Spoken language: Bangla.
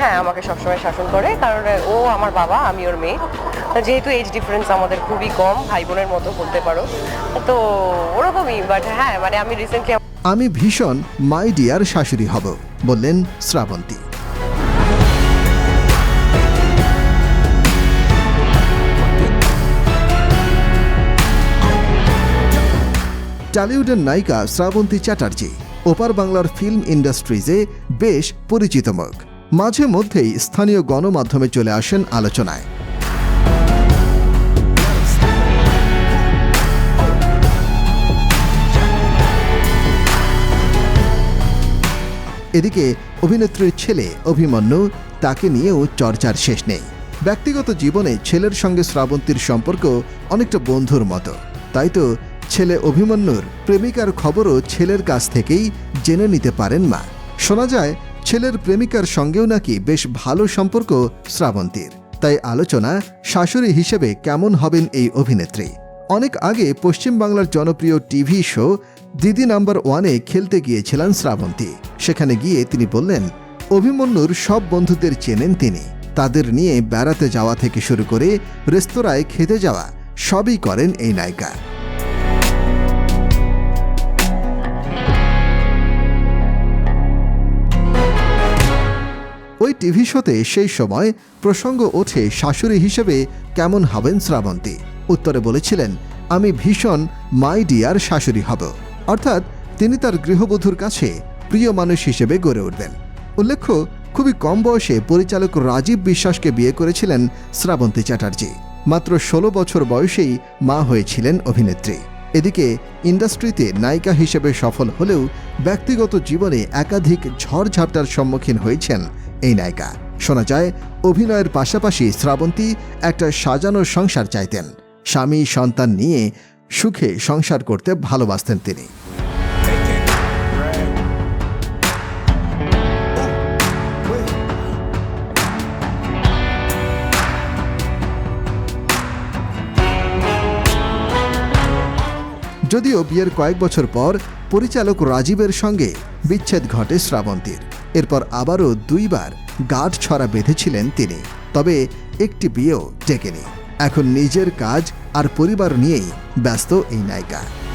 হ্যাঁ আমাকে সবসময় শাসন করে, কারণ ও আমার বাবা, আমি ওর মেয়ে। যেহেতু এজ ডিফারেন্স আমাদের খুবই কম ভাই বোনের মতো বলতে পারো। তো ওরকমই বাট হ্যাঁ মানে আমি রিসেন্টলি আমি ভীষণ মাই ডিয়ার শাশুড়ি হব, বললেন শ্রাবন্তী। টলিউডের নায়িকা শ্রাবন্তী চ্যাটার্জি, ওপার বাংলার ফিল্ম ইন্ডাস্ট্রিজে বেশ পরিচিত মুখ। মাঝে মধ্যেই স্থানীয় গণমাধ্যমে চলে আসেন আলোচনায়। এদিকে অভিনেত্রীর ছেলে অভিমন্যু, তাকে নিয়েও চর্চার শেষ নেই। ব্যক্তিগত জীবনে ছেলের সঙ্গে শ্রাবন্তীর সম্পর্ক অনেকটা বন্ধুর মতো। তাই তো ছেলে অভিমন্যুর প্রেমিকার খবরও ছেলের কাছ থেকেই জেনে নিতে পারেন মা। শোনা যায় ছেলের প্রেমিকার সঙ্গেও নাকি বেশ ভালো সম্পর্ক শ্রাবন্তীর। তাই আলোচনা শাশুড়ি হিসেবে কেমন হবেন এই অভিনেত্রী? অনেক আগে পশ্চিমবাংলার জনপ্রিয় টিভি শো দিদি নাম্বার ওয়ানে খেলতে গিয়েছিলেন শ্রাবন্তী। সেখানে গিয়ে তিনি বললেন, অভিমন্যুর সব বন্ধুদের চেনেন তিনি। তাদের নিয়ে বেড়াতে যাওয়া থেকে শুরু করে রেস্তোরাঁয় খেতে যাওয়া সবই করেন এই নায়িকা। টিভি শোতে সেই সময় প্রসঙ্গ ওঠে শাশুড়ি হিসেবে কেমন হবেন শ্রাবন্তী? উত্তরে বলেছিলেন, আমি ভীষণ মাই ডিয়ার শাশুড়ি হব। অর্থাৎ তিনি তার গৃহবধূর কাছে প্রিয় মানুষ হিসেবে গড়ে উঠবেন। উল্লেখ্য, খুবই কম বয়সে পরিচালক রাজীব বিশ্বাসকে বিয়ে করেছিলেন শ্রাবন্তী চ্যাটার্জি। মাত্র ষোলো বছর বয়সেই মা হয়েছিলেন অভিনেত্রী। এদিকে ইন্ডাস্ট্রিতে নায়িকা হিসেবে সফল হলেও ব্যক্তিগত জীবনে একাধিক ঝড়ঝাপটার সম্মুখীন হয়েছেন এই নায়িকা। শোনা যায়, অভিনয়ের পাশাপাশি শ্রাবন্তী একটা সাজানো সংসার চাইতেন। স্বামী, সন্তান নিয়ে সুখে সংসার করতে ভালোবাসতেন তিনি। যদিও বিয়ের কয়েক বছর পর পরিচালক রাজীবের সঙ্গে বিচ্ছেদ ঘটে শ্রাবন্তীর। এরপর আবারও দুইবার গাঢ় ছড়া বেঁধেছিলেন তিনি, তবে একটি বিয়েও টেকেনি এখন নিজের কাজ আর পরিবার নিয়েই ব্যস্ত এই নায়িকা।